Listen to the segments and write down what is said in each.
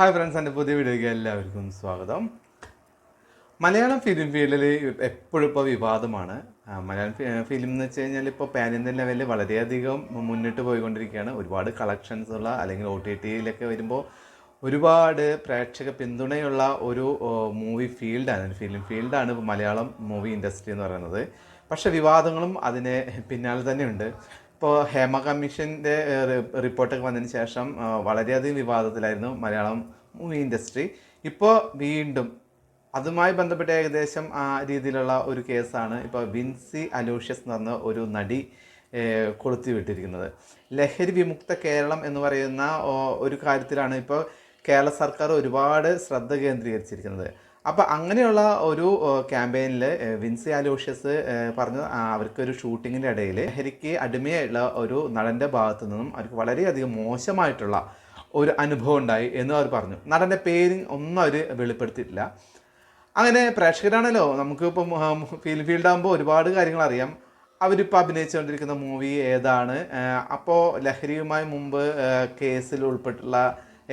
Hi friends എന്റെ പുതിയ വീഡിയോയ്ക്ക് എല്ലാവർക്കും സ്വാഗതം. മലയാളം ഫിലിം ഫീൽഡിൽ എപ്പോഴും ഇപ്പോൾ വിവാദമാണ്. മലയാളം ഫിലിം എന്ന് വെച്ച് കഴിഞ്ഞാൽ ഇപ്പോൾ പാൻ ഇന്ത്യൻ ലെവലിൽ വളരെയധികം മുന്നിട്ട് പോയിക്കൊണ്ടിരിക്കുകയാണ്. ഒരുപാട് കളക്ഷൻസ് ഉള്ള അല്ലെങ്കിൽ ഒ ടി ടിയിലൊക്കെ വരുമ്പോൾ ഒരുപാട് പ്രേക്ഷക പിന്തുണയുള്ള ഒരു മൂവി ഫീൽഡാണ് ഫിലിം ഫീൽഡാണ് മലയാളം മൂവി ഇൻഡസ്ട്രി എന്ന് പറയുന്നത്. പക്ഷേ വിവാദങ്ങളും അതിന് പിന്നാലെ തന്നെയുണ്ട് ഇപ്പോൾ ഹേമ കമ്മീഷന്റെ റിപ്പോർട്ടൊക്കെ വന്നതിന് ശേഷം വളരെയധികം വിവാദത്തിലായിരുന്നു മലയാളം മൂവി ഇൻഡസ്ട്രി. ഇപ്പോൾ വീണ്ടും അതുമായി ബന്ധപ്പെട്ട ഏകദേശം ആ രീതിയിലുള്ള ഒരു കേസാണ് ഇപ്പോൾ വിൻസി അലോഷ്യസ് എന്ന് പറഞ്ഞ ഒരു നടി കൊളുത്തി വിട്ടിരിക്കുന്നത് ലഹരി വിമുക്ത കേരളം എന്ന് പറയുന്ന ഒരു കാര്യത്തിലാണ് ഇപ്പോൾ കേരള സർക്കാർ ഒരുപാട് ശ്രദ്ധ കേന്ദ്രീകരിച്ചിരിക്കുന്നത്. അപ്പോൾ അങ്ങനെയുള്ള ഒരു ക്യാമ്പയിനിൽ വിൻസി അലോഷ്യസ് പറഞ്ഞ അവർക്കൊരു ഷൂട്ടിങ്ങിന്റെ ഇടയിൽ ലഹരിക്ക് അടിമയായിട്ടുള്ള ഒരു നടന്റെ ഭാഗത്തു നിന്നും അവർക്ക് വളരെയധികം മോശമായിട്ടുള്ള ഒരു അനുഭവം ഉണ്ടായി എന്ന് അവർ പറഞ്ഞു. നടന്റെ പേര് ഒന്നും അവർ വെളിപ്പെടുത്തിയിട്ടില്ല. അങ്ങനെ പ്രേക്ഷകരാണല്ലോ നമുക്ക് ഇപ്പം ഫീൽഡ് ഫീൽഡ് ആകുമ്പോൾ ഒരുപാട് കാര്യങ്ങൾ അറിയാം. അവരിപ്പോൾ അഭിനയിച്ചുകൊണ്ടിരിക്കുന്ന മൂവി ഏതാണ്? അപ്പോൾ ലഹരിയുമായി മുമ്പ് കേസിൽ ഉൾപ്പെട്ടുള്ള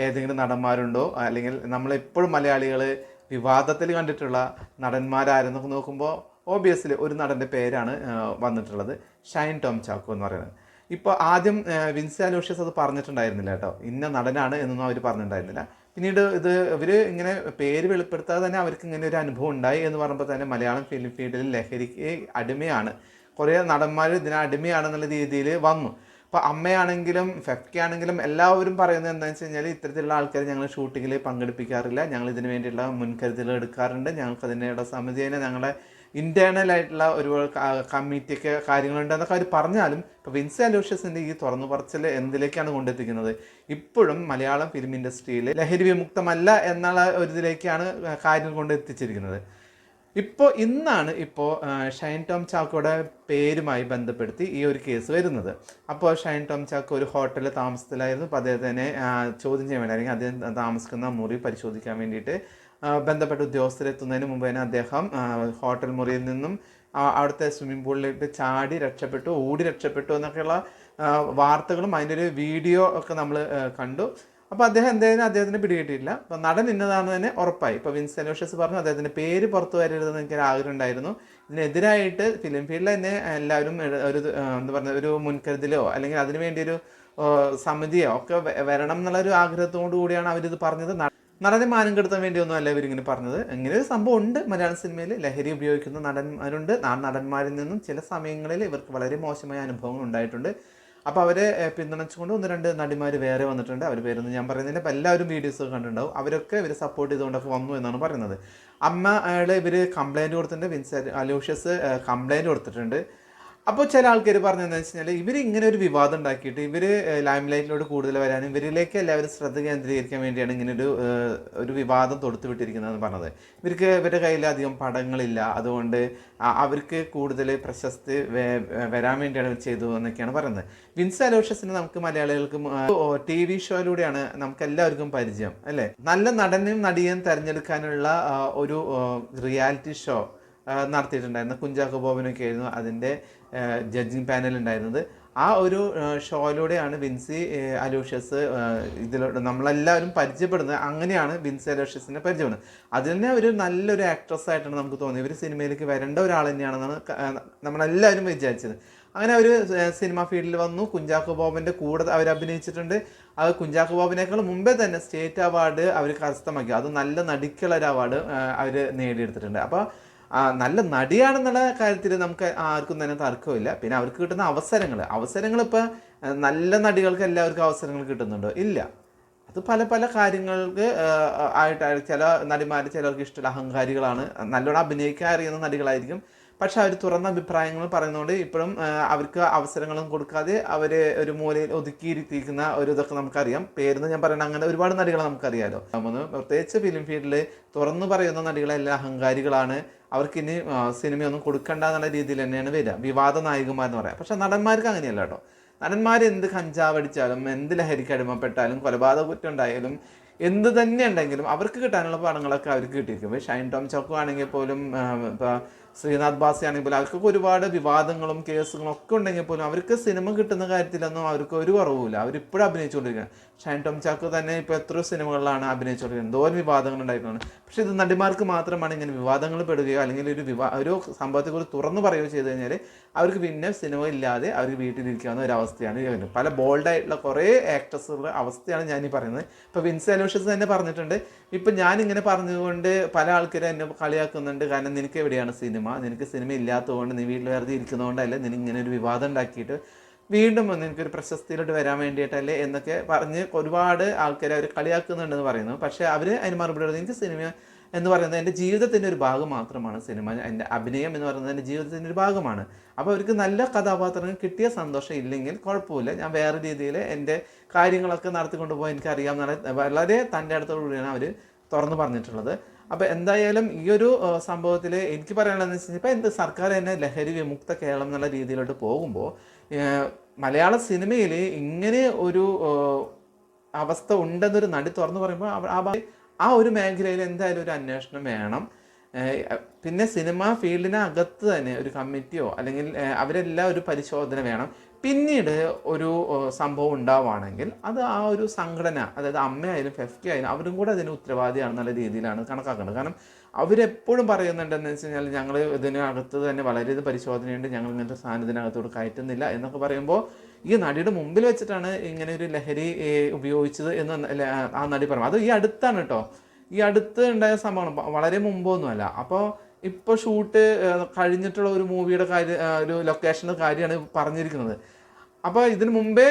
ഏതെങ്കിലും നടന്മാരുണ്ടോ? അല്ലെങ്കിൽ നമ്മളെപ്പോഴും മലയാളികൾ വിവാദത്തിൽ കണ്ടിട്ടുള്ള നടന്മാരായിരുന്നു. നോക്കുമ്പോൾ ഓബിയസ്ലി ഒരു നടന്റെ പേരാണ് വന്നിട്ടുള്ളത്. ഷൈൻ ടോം ചാക്കോ എന്ന് പറയുന്നത്. ഇപ്പോൾ ആദ്യം വിൻസി അലോഷ്യസ് അത് പറഞ്ഞിട്ടുണ്ടായിരുന്നില്ല കേട്ടോ. ഇന്ന നടനാണ് എന്നൊന്നും അവർ പറഞ്ഞിട്ടുണ്ടായിരുന്നില്ല. പിന്നീട് ഇത് ഇവർ ഇങ്ങനെ പേര് വെളിപ്പെടുത്താതെ തന്നെ അവർക്ക് ഇങ്ങനെ ഒരു അനുഭവം ഉണ്ടായി എന്ന് പറയുമ്പോൾ തന്നെ മലയാളം ഫിലിം ഫീൽഡിൽ ലഹരിക്ക് അടിമയാണ്. കുറേ നടന്മാർ ഇതിന് അടിമയാണെന്നുള്ള രീതിയിൽ വന്നു. അപ്പോൾ അമ്മയാണെങ്കിലും ഫെഫ്ക്കാണെങ്കിലും എല്ലാവരും പറയുന്നത് എന്താണെന്ന് വെച്ച് കഴിഞ്ഞാൽ ഇത്തരത്തിലുള്ള ആൾക്കാർ ഞങ്ങൾ ഷൂട്ടിങ്ങിൽ പങ്കെടുപ്പിക്കാറില്ല. ഞങ്ങൾ ഇതിന് വേണ്ടിയുള്ള മുൻകരുതലുകൾ എടുക്കാറുണ്ട്. ഞങ്ങൾക്ക് അതിനുള്ള സമിതിയെ ഞങ്ങളുടെ ഇന്റേണൽ ആയിട്ടുള്ള ഒരു കമ്മിറ്റിയൊക്കെ കാര്യങ്ങളുണ്ട് എന്നൊക്കെ അവർ പറഞ്ഞാലും ഇപ്പോൾ വിൻസ് അലോഷ്യസിന്റെ ഈ തുറന്നു പറച്ചിൽ എന്തിലേക്കാണ് കൊണ്ടെത്തിക്കുന്നത്? ഇപ്പോഴും മലയാളം ഫിലിം ഇൻഡസ്ട്രിയിൽ ലഹരി വിമുക്തമല്ല എന്നുള്ള ഒരു ഇതിലേക്കാണ് കാര്യങ്ങൾ കൊണ്ടെത്തിച്ചിരിക്കുന്നത് ഇപ്പോൾ ഇന്നാണ് ഇപ്പോൾ ഷൈൻ ടോം ചാക്കോയുടെ പേരുമായി ബന്ധപ്പെടുത്തി ഈ ഒരു കേസ് വരുന്നത്. അപ്പോൾ ഷൈൻ ടോം ചാക്കോ ഒരു ഹോട്ടലിൽ താമസത്തിലായിരുന്നു. അപ്പോൾ അദ്ദേഹത്തിനെ ചോദ്യം ചെയ്യാൻ വേണ്ടി അല്ലെങ്കിൽ അദ്ദേഹം താമസിക്കുന്ന മുറി പരിശോധിക്കാൻ വേണ്ടിയിട്ട് ബന്ധപ്പെട്ട ഉദ്യോഗസ്ഥരെത്തുന്നതിന് മുമ്പ് തന്നെ അദ്ദേഹം ഹോട്ടൽ മുറിയിൽ നിന്നും അവിടുത്തെ സ്വിമ്മിംഗ് പൂളിലേക്ക് ചാടി രക്ഷപ്പെട്ടു ഓടി രക്ഷപ്പെട്ടു എന്നൊക്കെയുള്ള വാർത്തകളും അതിന്റെ ഒരു വീഡിയോ ഒക്കെ നമ്മൾ കണ്ടു. അപ്പോൾ അദ്ദേഹം എന്തായാലും അദ്ദേഹത്തിന് പിടികിട്ടിയില്ല അപ്പോൾ നടൻ ഇന്നതാണെന്ന് തന്നെ ഉറപ്പായി. ഇപ്പോൾ വിൻസ് അലോഷ്യസ് പറഞ്ഞു അദ്ദേഹത്തിന്റെ പേര് പുറത്തു വരരുതെന്ന് എനിക്ക് ആഗ്രഹം ഉണ്ടായിരുന്നു. ഇതിനെതിരായിട്ട് ഫിലിം ഫീൽഡിൽ തന്നെ എല്ലാവരും ഒരു എന്താ പറയുക ഒരു മുൻകരുതലോ അല്ലെങ്കിൽ അതിനു വേണ്ടി ഒരു സമിതിയോ ഒക്കെ വരണം എന്നുള്ള ഒരു ആഗ്രഹത്തോടു കൂടിയാണ് അവരിത് പറഞ്ഞത്. നടനെ മാനം കെടുത്താൻ വേണ്ടിയൊന്നും അല്ല ഇവരിങ്ങനെ പറഞ്ഞത്. ഇങ്ങനെ ഒരു സംഭവം ഉണ്ട് മലയാള സിനിമയിൽ. ലഹരി ഉപയോഗിക്കുന്ന നടന്മാരുണ്ട്. ആ നടന്മാരിൽ നിന്നും ചില സമയങ്ങളിൽ ഇവർക്ക് വളരെ മോശമായ അനുഭവങ്ങൾ ഉണ്ടായിട്ടുണ്ട്. അപ്പോൾ അവരെ പിന്തുണച്ചുകൊണ്ട് ഒന്ന് രണ്ട് നടിമാർ വേറെ വന്നിട്ടുണ്ട്. അവർ പേരൊന്നും ഞാൻ പറയുന്നില്ല. അപ്പോൾ എല്ലാവരും വീഡിയോസ് കണ്ടിട്ടുണ്ടാവും. അവരൊക്കെ ഇവർ സപ്പോർട്ട് ചെയ്തുകൊണ്ടൊക്കെ വന്നു എന്നാണ് പറയുന്നത്. അമ്മ അയാൾ ഇവർ കംപ്ലയിന്റ് കൊടുത്തിട്ടുണ്ട്. വിൻസ് അലോഷ്യസ് കംപ്ലയിന്റ് കൊടുത്തിട്ടുണ്ട്. അപ്പോൾ ചില ആൾക്കാർ പറഞ്ഞതെന്ന് വെച്ച് കഴിഞ്ഞാൽ ഇവർ ഇങ്ങനെ ഒരു വിവാദം ഉണ്ടാക്കിയിട്ട് ഇവർ ലൈം ലൈറ്റിലോട്ട് കൂടുതൽ വരാനും ഇവരിലേക്ക് എല്ലാവരും ശ്രദ്ധ കേന്ദ്രീകരിക്കാൻ വേണ്ടിയാണ് ഇങ്ങനെ ഒരു ഒരു വിവാദം തൊടുത്തു വിട്ടിരിക്കുന്നതെന്ന് പറഞ്ഞത്. ഇവർക്ക് ഇവരുടെ കയ്യിൽ അധികം പടങ്ങളില്ല. അതുകൊണ്ട് അവർക്ക് കൂടുതൽ പ്രശസ്തി വരാൻ വേണ്ടിയാണ് ചെയ്തു എന്നൊക്കെയാണ് പറയുന്നത്. വിൻസ് അലോഷ്യസിന് നമുക്ക് മലയാളികൾക്ക് ടി വി ഷോയിലൂടെയാണ് നമുക്ക് എല്ലാവർക്കും പരിചയം അല്ലേ? നല്ല നടനെയും നടിയെയും തിരഞ്ഞെടുക്കാനുള്ള ഒരു റിയാലിറ്റി ഷോ ആ, നടത്തിയിട്ടുണ്ടായിരുന്നു. കുഞ്ചാക്കോ ബോബിനൊക്കെ ആയിരുന്നു അതിന്റെ ജഡ്ജിങ് പാനൽ ഉണ്ടായിരുന്നത്. ആ ഒരു ഷോയിലൂടെയാണ് വിൻസി അലൂഷ്യസ് ഇതിലൂടെ നമ്മളെല്ലാവരും പരിചയപ്പെടുന്നത്. അങ്ങനെയാണ് വിൻസി അലോഷ്യസിനെ പരിചയപ്പെടുന്നത്. അതിൽ തന്നെ ഒരു നല്ലൊരു ആക്ട്രസ് ആയിട്ടാണ് നമുക്ക് തോന്നിയത്. ഇവർ സിനിമയിലേക്ക് വരേണ്ട ഒരാൾ തന്നെയാണെന്നാണ് നമ്മളെല്ലാവരും വിചാരിച്ചത്. അങ്ങനെ അവർ സിനിമ ഫീൽഡിൽ വന്നു. കുഞ്ചാക്കോ ബോബന്റെ കൂടെ അവർ അഭിനയിച്ചിട്ടുണ്ട്. അത് കുഞ്ചാക്കോ ബോബിനേക്കാൾ മുമ്പേ തന്നെ സ്റ്റേറ്റ് അവാർഡ് അവർ കരസ്ഥമാക്കി. അത് നല്ല നടിക്കുള്ള ഒരു അവാർഡ് അവർ നേടിയെടുത്തിട്ടുണ്ട്. അപ്പോൾ നല്ല നടിയാണെന്നുള്ള കാര്യത്തിൽ നമുക്ക് ആർക്കും തന്നെ തർക്കമില്ല. പിന്നെ അവർക്ക് കിട്ടുന്ന അവസരങ്ങൾ അവസരങ്ങൾ ഇപ്പോൾ നല്ല നടികൾക്ക് എല്ലാവർക്കും അവസരങ്ങൾ കിട്ടുന്നുണ്ടോ? ഇല്ല. അത് പല പല കാര്യങ്ങൾക്ക് ആയിട്ടാണ് ആയിട്ട് ചില നടിമാർ ചിലർക്ക് ഇഷ്ടമുള്ള അഹങ്കാരികളാണ്. നല്ലോണം അഭിനയിക്കാൻ അറിയുന്ന നടികളായിരിക്കും. പക്ഷെ അവർ തുറന്ന അഭിപ്രായങ്ങൾ പറയുന്നതുകൊണ്ട് ഇപ്പോഴും അവർക്ക് അവസരങ്ങളും കൊടുക്കാതെ അവരെ ഒരു മൂലയിൽ ഒതുക്കിയിരുത്തിയിരിക്കുന്ന ഒരു ഇതൊക്കെ നമുക്കറിയാം. പേരെന്ന് ഞാൻ പറയുന്നത് അങ്ങനെ ഒരുപാട് നടികളെ നമുക്കറിയാമല്ലോ പ്രത്യേകിച്ച് ഫിലിം ഫീൽഡിൽ തുറന്നു പറയുന്ന നടികളെല്ലാം അഹങ്കാരികളാണ്. അവർക്ക് ഇനി സിനിമയൊന്നും കൊടുക്കണ്ട എന്നുള്ള രീതിയിൽ തന്നെയാണ് വരിക. വിവാദ നായികമാർ എന്ന് പറയാം. പക്ഷെ നടന്മാർക്ക് അങ്ങനെയല്ല കേട്ടോ. നടന്മാർ എന്ത് കഞ്ചാവ് അടിച്ചാലും എന്ത് ലഹരിക്ക് അടിമപ്പെട്ടാലും കൊലപാതക കുറ്റം ഉണ്ടായാലും എന്ത് തന്നെ ഉണ്ടെങ്കിലും അവർക്ക് കിട്ടാനുള്ള പടങ്ങളൊക്കെ അവർക്ക് കിട്ടിയിരിക്കും. ഷൈൻ ടോം ചോക്കോ ആണെങ്കിൽ പോലും ഇപ്പോൾ ശ്രീനാഥ് ബാസി ആണെങ്കിൽ പോലും അവർക്കൊക്കെ ഒരുപാട് വിവാദങ്ങളും കേസുകളും ഒക്കെ ഉണ്ടെങ്കിൽ പോലും അവർക്ക് സിനിമ കിട്ടുന്ന കാര്യത്തിലൊന്നും അവർക്ക് ഒരു കുറവുമില്ല. അവരിപ്പോഴും അഭിനയിച്ചുകൊണ്ടിരിക്കുകയാണ്. ഷൈൻ ടോം ചാക്ക് തന്നെ ഇപ്പോൾ എത്രയോ സിനിമകളിലാണ് അഭിനയിച്ചുകൊണ്ടിരിക്കുന്നത്. എന്തോരം വിവാദങ്ങൾ ഉണ്ടായിട്ടുണ്ട്. പക്ഷേ ഇത് നടിമാർക്ക് മാത്രമാണ് ഇങ്ങനെ വിവാദങ്ങൾ പെടുകയോ അല്ലെങ്കിൽ ഒരു വിവാ ഒരു സംഭവത്തെക്കുറിച്ച് തുറന്നു പറയുകയോ ചെയ്തു കഴിഞ്ഞാൽ അവർക്ക് പിന്നെ സിനിമ ഇല്ലാതെ അവർ വീട്ടിലിരിക്കാവുന്ന ഒരു അവസ്ഥയാണ് പല ബോൾഡായിട്ടുള്ള കുറേ ആക്ടേഴ്സുകളുടെ അവസ്ഥയാണ് ഞാൻ ഈ പറയുന്നത്. ഇപ്പോൾ വിൻസ് അലോഷ്യസ് തന്നെ പറഞ്ഞിട്ടുണ്ട്. ഇപ്പം ഞാനിങ്ങനെ പറഞ്ഞുകൊണ്ട് പല ആൾക്കാരും എന്നെ കളിയാക്കുന്നുണ്ട്. കാരണം നിനക്ക് എവിടെയാണ് സിനിമ? നിനക്ക് സിനിമ ഇല്ലാത്തതുകൊണ്ട് നീ വീട്ടിൽ വെറുതെ ഇരിക്കുന്നതുകൊണ്ടല്ല നിന ഇങ്ങനെ ഒരു വിവാദം ഉണ്ടാക്കിയിട്ട് വീണ്ടും നിനക്കൊരു പ്രശസ്തിയിലോട്ട് വരാൻ വേണ്ടിയിട്ടല്ലേ എന്നൊക്കെ പറഞ്ഞ് ഒരുപാട് ആൾക്കാർ അവർ കളിയാക്കുന്നുണ്ടെന്ന് പറയുന്നു. പക്ഷേ അവർ അതിന് മറുപടി എനിക്ക് സിനിമ എന്ന് പറയുന്നത് എന്റെ ജീവിതത്തിന്റെ ഒരു ഭാഗം മാത്രമാണ്. സിനിമ എന്റെ അഭിനയം എന്ന് പറയുന്നത് എന്റെ ജീവിതത്തിന്റെ ഒരു ഭാഗമാണ്. അപ്പോൾ അവർക്ക് നല്ല കഥാപാത്രങ്ങൾ കിട്ടിയ സന്തോഷം ഇല്ലെങ്കിൽ കുഴപ്പമില്ല. ഞാൻ വേറെ രീതിയിൽ എന്റെ കാര്യങ്ങളൊക്കെ നടത്തിക്കൊണ്ട് പോകാൻ എനിക്കറിയാമെന്നുള്ള വളരെ തന്റെ അടുത്തോടുകൂടിയാണ് അവർ തുറന്നു പറഞ്ഞിട്ടുള്ളത്. അപ്പോൾ എന്തായാലും ഈ ഒരു സംഭവത്തിൽ എനിക്ക് പറയാനുള്ളതെന്ന് വെച്ച് കഴിഞ്ഞാൽ എന്ത് സർക്കാർ തന്നെ ലഹരി വിമുക്ത കേരളം എന്നുള്ള രീതിയിലോട്ട് പോകുമ്പോൾ മലയാള സിനിമയിൽ ഇങ്ങനെ ഒരു അവസ്ഥ ഉണ്ടെന്നൊരു നടി തുറന്നു പറയുമ്പോൾ ആ ഒരു മേഖലയിൽ എന്തായാലും ഒരു അന്വേഷണം വേണം. പിന്നെ സിനിമ ഫീൽഡിനകത്ത് തന്നെ ഒരു കമ്മിറ്റിയോ അല്ലെങ്കിൽ അവരെല്ലാം ഒരു പരിശോധന വേണം. പിന്നീട് ഒരു സംഭവം ഉണ്ടാവുകയാണെങ്കിൽ അത് ആ ഒരു സംഘടന അതായത് അമ്മയായാലും ഫെഫ്റ്റി ആയാലും അവരും കൂടെ അതിന് ഉത്തരവാദിയാണെന്നുള്ള രീതിയിലാണ് കണക്കാക്കുന്നത്. കാരണം അവരെപ്പോഴും പറയുന്നുണ്ടെന്ന് വെച്ച് കഴിഞ്ഞാൽ ഞങ്ങൾ ഇതിനകത്ത് തന്നെ വളരെ ഇത് പരിശോധനയുണ്ട് ഞങ്ങൾ ഇങ്ങനത്തെ സാധനം ഇതിനകത്തോട് കയറ്റുന്നില്ല എന്നൊക്കെ പറയുമ്പോൾ ഈ നടിയുടെ മുമ്പിൽ വെച്ചിട്ടാണ് ഇങ്ങനെ ഒരു ലഹരി ഉപയോഗിച്ചത് എന്ന് ആ നടി പറഞ്ഞു അത് ഈ അടുത്താണ് കേട്ടോ. ഈ അടുത്ത് ഉണ്ടായ സംഭവമാണ്. വളരെ മുമ്പൊന്നുമല്ല. അപ്പോൾ ഇപ്പോൾ ഷൂട്ട് കഴിഞ്ഞിട്ടുള്ള ഒരു മൂവിയുടെ കാര്യം ഒരു ലൊക്കേഷന്റെ കാര്യമാണ് പറഞ്ഞിരിക്കുന്നത്. അപ്പോൾ ഇതിനു മുമ്പേ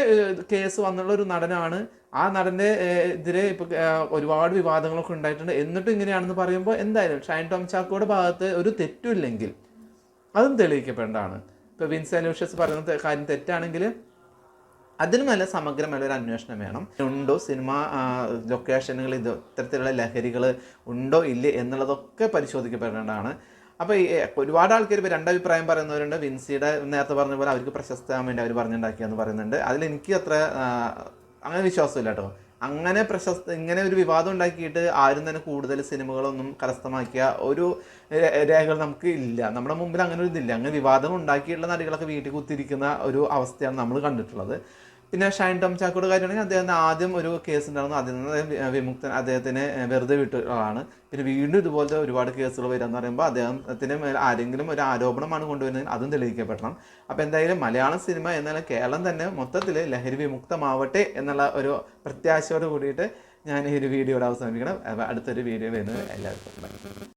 കേസ് വന്നുള്ള ഒരു നടനാണ്. ആ നടന്റെ ഏഹ്, എതിരെ ഇപ്പോൾ ഒരുപാട് വിവാദങ്ങളൊക്കെ ഉണ്ടായിട്ടുണ്ട്. എന്നിട്ടും ഇങ്ങനെയാണെന്ന് പറയുമ്പോൾ എന്തായാലും ഷൈൻ ടോം ചാക്കോയുടെ ഭാഗത്ത് ഒരു തെറ്റുമില്ലെങ്കിൽ അതും തെളിയിക്കപ്പെടേണ്ടതാണ്. ഇപ്പോൾ വിൻസ് ലൂഷ്യസ് പറയുന്ന കാര്യം തെറ്റാണെങ്കിൽ അതിന് നല്ല സമഗ്രമായ ഒരു അന്വേഷണം വേണം. ഉണ്ടോ സിനിമ ലൊക്കേഷനുകൾ ഇത് ഇത്തരത്തിലുള്ള ലഹരികൾ ഉണ്ടോ ഇല്ലേ എന്നുള്ളതൊക്കെ പരിശോധിക്കപ്പെടേണ്ടതാണ്. അപ്പോൾ ഈ ഒരുപാട് ആൾക്കാർ ഇപ്പോൾ രണ്ടഭിപ്രായം പറയുന്നവരുണ്ട്. വിൻസിയുടെ നേരത്തെ പറഞ്ഞ പോലെ അവർക്ക് പ്രശസ്തമാകാൻ വേണ്ടി അവർ പറഞ്ഞുണ്ടാക്കിയെന്ന് പറയുന്നുണ്ട്. അതിൽ എനിക്ക് അത്ര അങ്ങനെ വിശ്വാസമില്ല കേട്ടോ. അങ്ങനെ പ്രശസ്ത ഇങ്ങനെ ഒരു വിവാദം ഉണ്ടാക്കിയിട്ട് ആരും തന്നെ കൂടുതൽ സിനിമകളൊന്നും കരസ്ഥമാക്കിയ ഒരു രേഖകൾ നമുക്ക് ഇല്ല. നമ്മുടെ മുമ്പിൽ അങ്ങനെ ഒരു ഇതില്ല. അങ്ങനെ വിവാദം ഉണ്ടാക്കിയിട്ടുള്ള നടികളൊക്കെ വീട്ടിൽ കുത്തിരിക്കുന്ന ഒരു അവസ്ഥയാണ് നമ്മൾ കണ്ടിട്ടുള്ളത്. പിന്നെ ഷൈൻ ടോം ചാക്കോട് കാര്യമാണെങ്കിൽ അദ്ദേഹത്തിന് ആദ്യം ഒരു കേസ് ഉണ്ടായിരുന്നു. അതിൽ നിന്ന് വിമുക്തൻ അദ്ദേഹത്തിനെ വെറുതെ വിട്ടതാണ്. പിന്നെ വീണ്ടും ഇതുപോലത്തെ ഒരുപാട് കേസുകൾ വരികയെന്ന് പറയുമ്പോൾ അദ്ദേഹത്തിന് ആരെങ്കിലും ഒരു ആരോപണമാണ് കൊണ്ടുവരുന്നത് അതും തെളിയിക്കപ്പെടണം. അപ്പോൾ എന്തായാലും മലയാളം സിനിമ എന്നാൽ കേരളം തന്നെ മൊത്തത്തിൽ ലഹരി വിമുക്തമാവട്ടെ എന്നുള്ള ഒരു പ്രത്യാശയോട് കൂടിയിട്ട് ഞാൻ ഈ ഒരു വീഡിയോയുടെ അവസാനിപ്പിക്കണം. അടുത്തൊരു വീഡിയോ വരുന്നത് എല്ലാവർക്കും.